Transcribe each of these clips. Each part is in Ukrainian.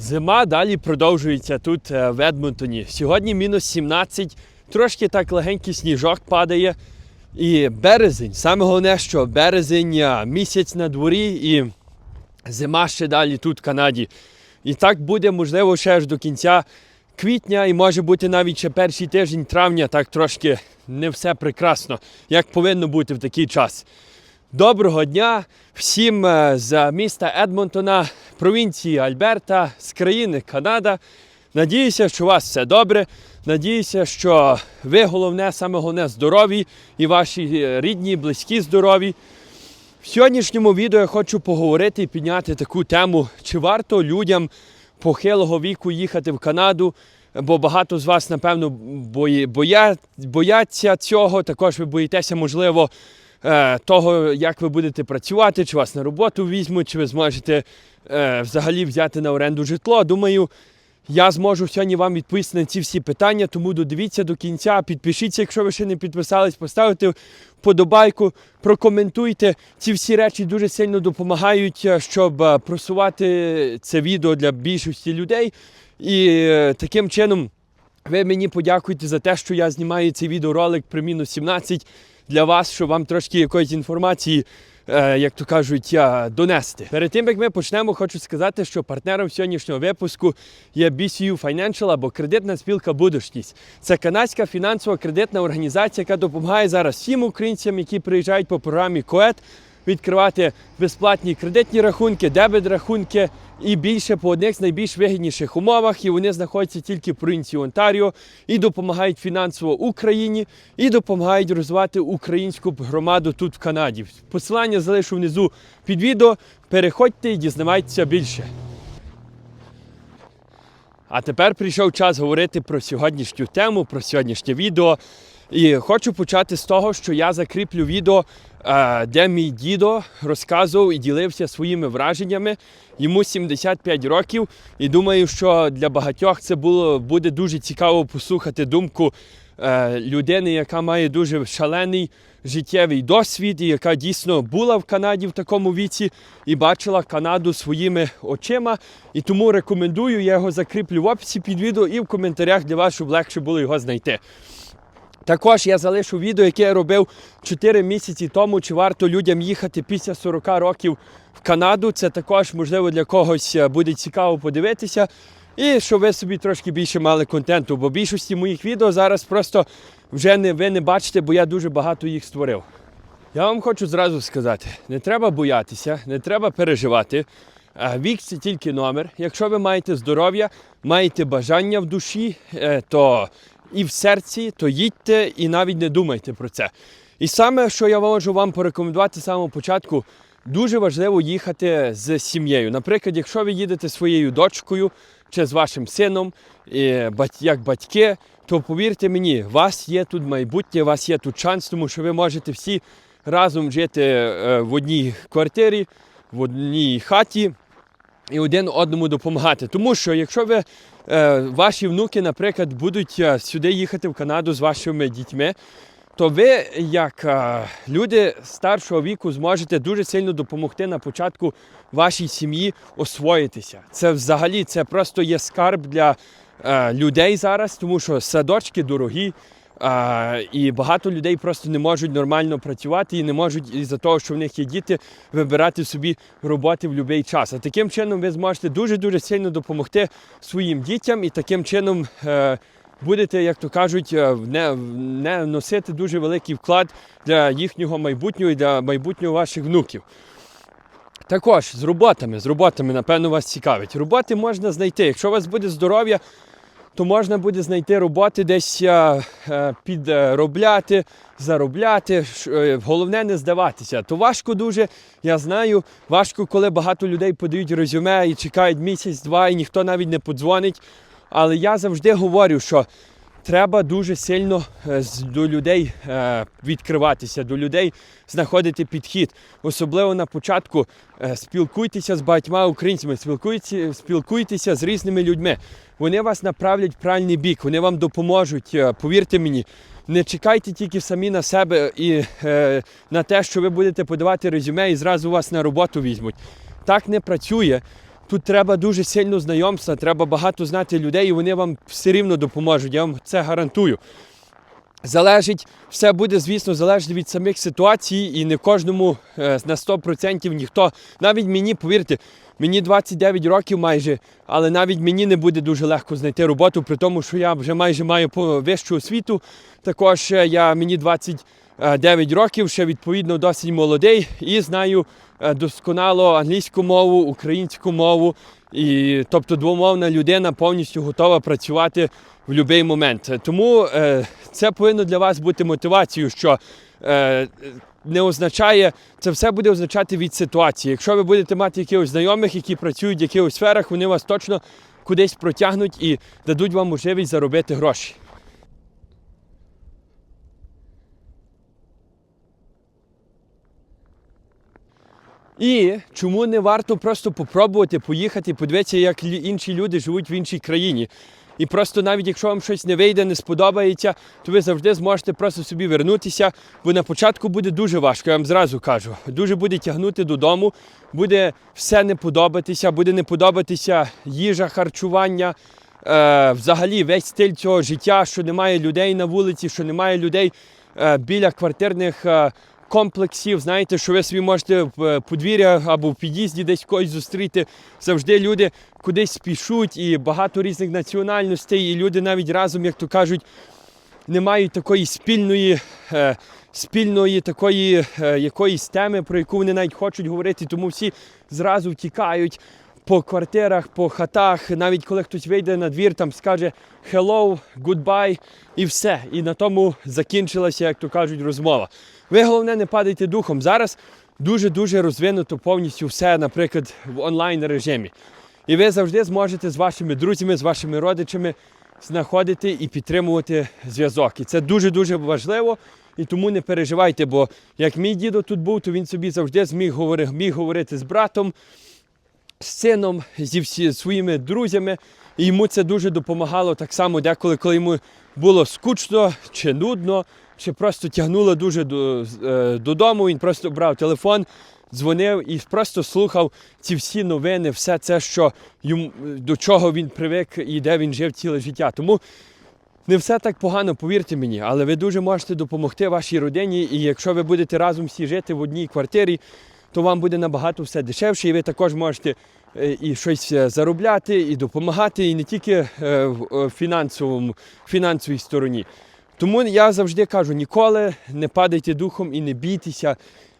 Зима далі продовжується тут е, в Едмонтоні. Сьогодні мінус 17, трошки так легенький сніжок падає. І березень. Саме головне, що березень місяць на дворі і зима ще далі тут в Канаді. І так буде, можливо, ще аж до кінця квітня, і може бути навіть ще перший тиждень травня, так трошки не все прекрасно, як повинно бути в такий час. Доброго дня всім е, з міста Едмонтона, провінції Альберта, з країни Канада. Надіюся, що у вас все добре. Надіюся, що ви головне, саме головне здорові і ваші рідні, близькі здорові. В сьогоднішньому відео я хочу поговорити і підняти таку тему, чи варто людям похилого віку їхати в Канаду, бо багато з вас, напевно, боя, бояться цього. Також ви боїтеся, можливо, е, того, як ви будете працювати, чи вас на роботу візьмуть, чи ви зможете е, взагалі взяти на оренду житло. Думаю, я зможу сьогодні вам відповісти на ці всі питання, тому додивіться до кінця. Підпишіться, якщо ви ще не підписались, поставте вподобайку, прокоментуйте. Ці всі речі дуже сильно допомагають, е, щоб просувати це відео для більшості людей. І таким чином ви мені подякуйте за те, що я знімаю цей відеоролик при мінус 17 для вас, щоб вам трошки якоїсь інформації е, як то кажуть, донести. Перед тим як ми почнемо, хочу сказати, що партнером сьогоднішнього випуску є BCU Financial або кредитна спілка Будущність. Це канадська фінансова кредитна організація, яка допомагає зараз всім українцям, які приїжджають по програмі КОЕТ. Відкривати безплатні кредитні рахунки, дебет рахунки і більше по одних з найбільш вигідніших умовах. І вони знаходяться тільки в провінції Онтаріо і допомагають фінансово Україні, і допомагають розвивати українську громаду тут в Канаді. Посилання залишу внизу під відео. Переходьте і дізнавайтеся більше. А тепер прийшов час говорити про сьогоднішню тему, про сьогоднішнє відео. І хочу почати з того, що я закріплю відео, де мій дідо розказував і ділився своїми враженнями. Йому 75 років, і думаю, що для багатьох це було буде дуже цікаво послухати думку е, людини, яка має дуже шалений життєвий досвід, і яка дійсно була в Канаді в такому віці і бачила Канаду своїми очима. І тому рекомендую, я його закріплю в описі під відео і в коментарях для вас, щоб легше було його знайти. Також я залишу відео, яке я робив 4 місяці тому, чи варто людям їхати після 40 років в Канаду. Це також, можливо, для когось е, буде цікаво подивитися. І щоб ви собі трошки більше мали контенту, бо більшості моїх відео зараз просто вже не, ви не бачите, бо я дуже багато їх створив. Я вам хочу зразу сказати: не треба боятися, не треба переживати. Вік це тільки номер. Якщо ви маєте здоров'я, маєте бажання в душі, е, то і в серці, то їдьте і навіть не думайте про це. І саме, що я можу вам порекомендувати з самого початку, дуже важливо їхати з сім'єю. Наприклад, якщо ви їдете своєю дочкою чи з вашим сином, як батьки, то повірте мені, у вас є тут майбутнє, у вас є тут шанс, тому що ви можете всі разом жити е, в одній квартирі, в одній хаті і один одному допомагати. Тому що якщо ви е, ваші внуки, наприклад, будуть е, сюди їхати в Канаду з вашими дітьми, то ви, як е, люди старшого віку, зможете дуже сильно допомогти на початку вашій сім'ї освоїтися. Це взагалі це просто є скарб для е, людей зараз, тому що садочки дорогі. А, і багато людей просто не можуть нормально працювати і не можуть із-за того, що в них є діти, вибирати собі роботи в будь-який час. А таким чином ви зможете дуже-дуже сильно допомогти своїм дітям і таким чином е, будете, як то кажуть, е, не, не носити дуже великий вклад для їхнього майбутнього і для майбутнього ваших внуків. Також з роботами, з роботами, напевно, вас цікавить. Роботи можна знайти. Якщо у вас буде здоров'я, то можна буде знайти роботи десь е, е, підробляти, заробляти. Е, Головне не здаватися. То важко дуже, я знаю. Важко, коли багато людей подають резюме і чекають місяць-два, і ніхто навіть не подзвонить. Але я завжди говорю, що треба дуже сильно е, до людей е, відкриватися, до людей знаходити підхід. Особливо на початку е, спілкуйтеся з багатьма українцями, спілкуйтеся, спілкуйтеся з різними людьми. Вони вас направлять в правильний бік, вони вам допоможуть. Повірте мені. Не чекайте тільки самі на себе і на те, що ви будете подавати резюме і зразу вас на роботу візьмуть. Так не працює. Тут треба дуже сильно знайомства, треба багато знати людей, і вони вам все рівно допоможуть. Я вам це гарантую. Залежить, все буде, звісно, залежати від самих ситуацій, і не кожному е, на 100% ніхто. Навіть мені, повірте, мені 29 років майже, але навіть мені не буде дуже легко знайти роботу, при тому, що я вже майже маю вищу освіту. Також е, я, мені 29 років, ще відповідно досить молодий і знаю е, досконало англійську мову, українську мову. І, тобто двомовна людина повністю готова працювати в будь-який момент. Тому е, це повинно для вас бути мотивацією, що е, не означає, це все буде означати від ситуації. Якщо ви будете мати якихось знайомих, які працюють в якихось сферах, вони вас точно кудись протягнуть і дадуть вам можливість заробити гроші. І чому не варто просто попробувати поїхати, подивитися, як інші люди живуть в іншій країні. І просто навіть якщо вам щось не вийде, не сподобається, то ви завжди зможете просто собі вернутися, бо на початку буде дуже важко, я вам зразу кажу. Дуже буде тягнути додому, буде все не подобатися, буде не подобатися їжа, харчування, е, взагалі весь стиль цього життя, що немає людей на вулиці, що немає людей е, біля квартирних. е, комплексів, знаєте, що ви собі можете в е, подвір'я або в під'їзді десь когось зустріти. Завжди люди кудись спішуть і багато різних національностей, і люди навіть разом, як то кажуть, не мають такої спільної, е, спільної такої е, якоїсь теми, про яку вони навіть хочуть говорити, тому всі зразу втікають. По квартирах, по хатах, навіть коли хтось вийде на двір, там скаже hello, goodbye і все. І на тому закінчилася, як то кажуть, розмова. Ви головне не падайте духом. Зараз дуже-дуже розвинуто повністю все, наприклад, в онлайн режимі. І ви завжди зможете з вашими друзями, з вашими родичами знаходити і підтримувати зв'язок. І це дуже-дуже важливо. І тому не переживайте, бо як мій дідо тут був, то він собі завжди зміг говорити, міг говорити з братом, з сином, зі всі своїми друзями. І йому це дуже допомагало так само, деколи, коли йому було скучно чи нудно, чи просто тягнуло дуже е, додому. Він просто брав телефон, дзвонив і просто слухав ці всі новини, все це, що йому, до чого він привик і де він жив ціле життя. Тому не все так погано, повірте мені, але ви дуже можете допомогти вашій родині. І якщо ви будете разом всі жити в одній квартирі, то вам буде набагато все дешевше, і ви також можете е, і щось е, заробляти, і допомагати, і не тільки в фінансовій стороні. Тому я завжди кажу: ніколи не падайте духом і не бійтеся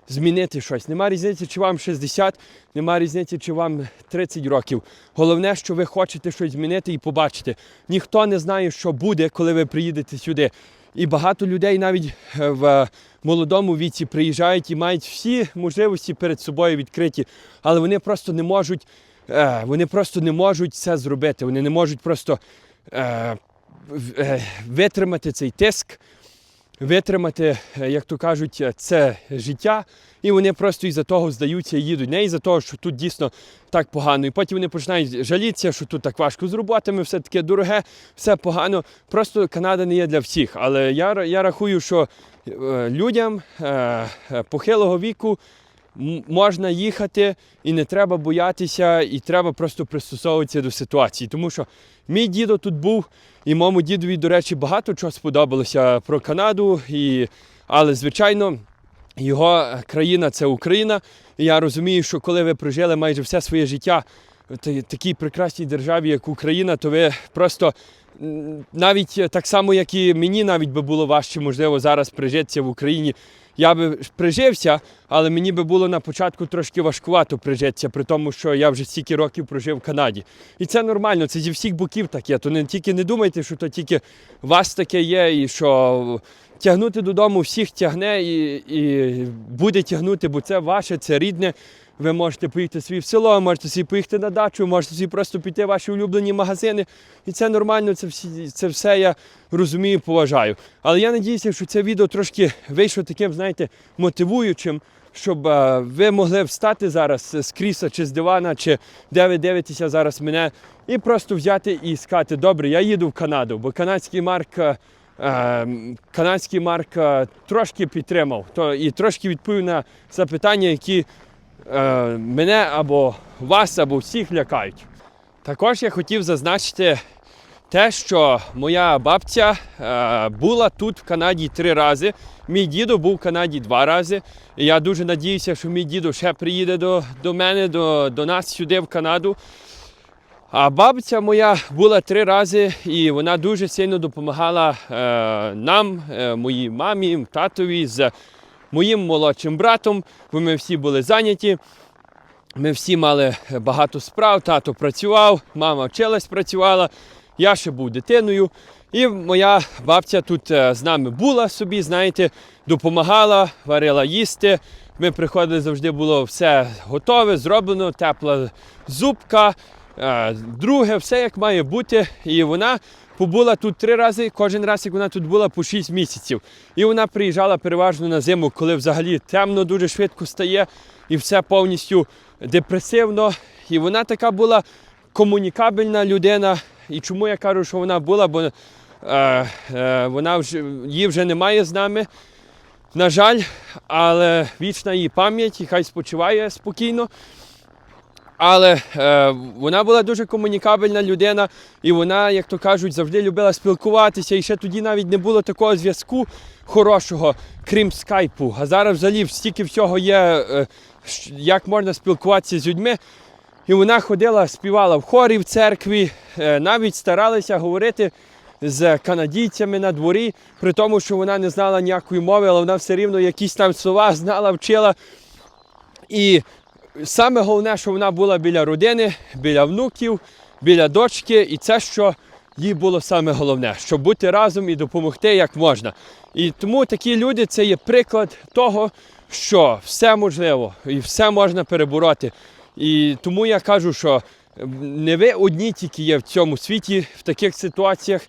змінити щось. Нема різниці, чи вам 60, нема різниці, чи вам 30 років. Головне, що ви хочете щось змінити і побачити. Ніхто не знає, що буде, коли ви приїдете сюди. І багато людей навіть е, в молодому віці приїжджають і мають всі можливості перед собою відкриті, але вони просто не можуть, е, вони просто не можуть це зробити. Вони не можуть просто е, витримати цей тиск, витримати, е, як то кажуть, е, це життя. І вони просто із-за того здаються і їдуть. Не із-за того, що тут дійсно так погано. І потім вони починають жалітися, що тут так важко з роботами, все таке дороге, все погано. Просто Канада не є для всіх. Але я, я рахую, що е, людям е, е, похилого віку можна їхати і не треба боятися, і треба просто пристосовуватися до ситуації. Тому що мій дідо тут був, і моєму дідові, до речі, багато чого сподобалося про Канаду. І... Але, звичайно, його країна це Україна. І я розумію, що коли ви прожили майже все своє життя в такій прекрасній державі, як Україна, то ви просто навіть так само, як і мені, навіть би було важче, можливо, зараз прижитися в Україні. Я би прижився, але мені би було на початку трошки важкувато прижитися, при тому, що я вже стільки років прожив в Канаді. І це нормально, це зі всіх боків таке. То не тільки не думайте, що то тільки у вас таке є, і що тягнути додому всіх тягне і, і буде тягнути, бо це ваше, це рідне. Ви можете поїхати собі в село, можете собі поїхати на дачу, можете собі просто піти в ваші улюблені магазини. І це нормально, це, всі, це все я розумію, поважаю. Але я надіюся, що це відео трошки вийшло таким, знаєте, мотивуючим, щоб е, ви могли встати зараз з крісла чи з дивана, чи де ви дивитеся зараз мене, і просто взяти і сказати, добре, я їду в Канаду, бо канадський марк. е, е, Канадський марк е, трошки підтримав то, і трошки відповів на запитання, які е, мене або вас, або всіх лякають. Також я хотів зазначити те, що моя бабця е, була тут в Канаді три рази. Мій дідо був в Канаді два рази. І я дуже надіюся, що мій дідо ще приїде до, до мене, до, до нас сюди, в Канаду. А бабця моя була три рази, і вона дуже сильно допомагала е, нам, е, моїй мамі, татові з моїм молодшим братом, бо ми всі були зайняті. Ми всі мали багато справ, тато працював, мама вчилась, працювала, я ще був дитиною. І моя бабця тут е, з нами була собі, знаєте, допомагала, варила їсти. Ми приходили, завжди було все готове, зроблено, тепла зубка, е, друге, все як має бути. І вона побула тут три рази, кожен раз, як вона тут була по 6 місяців. І вона приїжджала переважно на зиму, коли взагалі темно дуже швидко стає і все повністю депресивно. І вона така була комунікабельна людина. І чому я кажу, що вона була, бо е, е, вона вже її вже немає з нами. На жаль, але вічна її пам'ять, і хай спочиває спокійно. Але е, вона була дуже комунікабельна людина, і вона, як то кажуть, завжди любила спілкуватися. І ще тоді навіть не було такого зв'язку хорошого, крім скайпу. А зараз взагалі стільки всього є, е, як можна спілкуватися з людьми. І вона ходила, співала в хорі в церкві, е, навіть старалася говорити з канадійцями на дворі, при тому, що вона не знала ніякої мови, але вона все рівно якісь там слова знала, вчила. І саме головне, що вона була біля родини, біля внуків, біля дочки, і це, що їй було саме головне, щоб бути разом і допомогти як можна. І тому такі люди це є приклад того, що все можливо і все можна перебороти. І тому я кажу, що не ви одні тільки є в цьому світі в таких ситуаціях.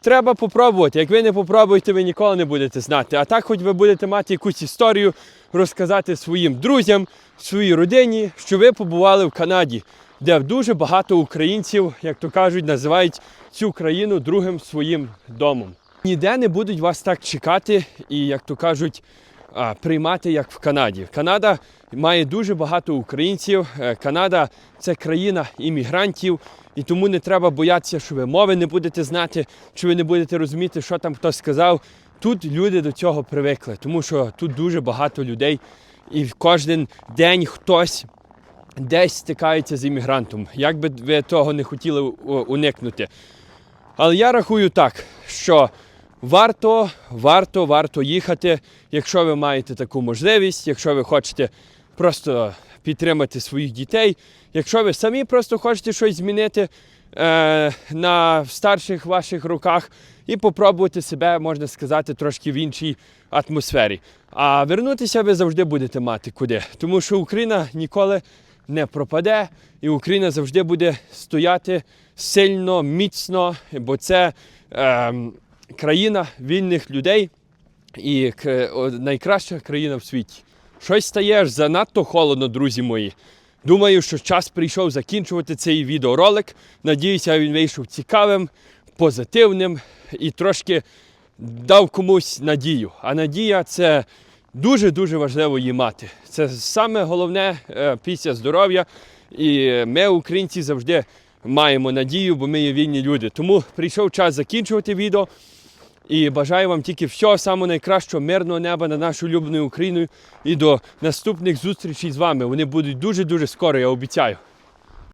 Треба попробувати. Як ви не попробуєте, ви ніколи не будете знати. А так, хоч ви будете мати якусь історію, розказати своїм друзям, своїй родині, що ви побували в Канаді, де дуже багато українців, як то кажуть, називають цю країну другим своїм домом. Ніде не будуть вас так чекати і, як то кажуть, приймати як в Канаді. Канада має дуже багато українців. Е, Канада це країна іммігрантів, і тому не треба боятися, що ви мови не будете знати, чи ви не будете розуміти, що там хтось сказав. Тут люди до цього привикли, тому що тут дуже багато людей, і кожен день хтось десь стикається з іммігрантом. Як би ви того не хотіли уникнути. Але я рахую так, що варто, варто, варто їхати, якщо ви маєте таку можливість, якщо ви хочете просто підтримати своїх дітей, якщо ви самі просто хочете щось змінити на старших ваших руках і попробувати себе, можна сказати, трошки в іншій атмосфері. А вернутися ви завжди будете мати куди, тому що Україна ніколи не пропаде, і Україна завжди буде стояти сильно, міцно, бо це ем, країна вільних людей і найкраща країна в світі. Щось стає занадто холодно, друзі мої. Думаю, що час прийшов закінчувати цей відеоролик. Надіюся, він вийшов цікавим, позитивним і трошки дав комусь надію. А надія це дуже-дуже важливо її мати. Це саме головне е, після здоров'я. І ми, українці, завжди маємо надію, бо ми є вільні люди. Тому прийшов час закінчувати відео. І бажаю вам тільки всього самого найкращого, мирного неба на нашу улюбленою Україною і до наступних зустрічей з вами. Вони будуть дуже-дуже скоро, я обіцяю.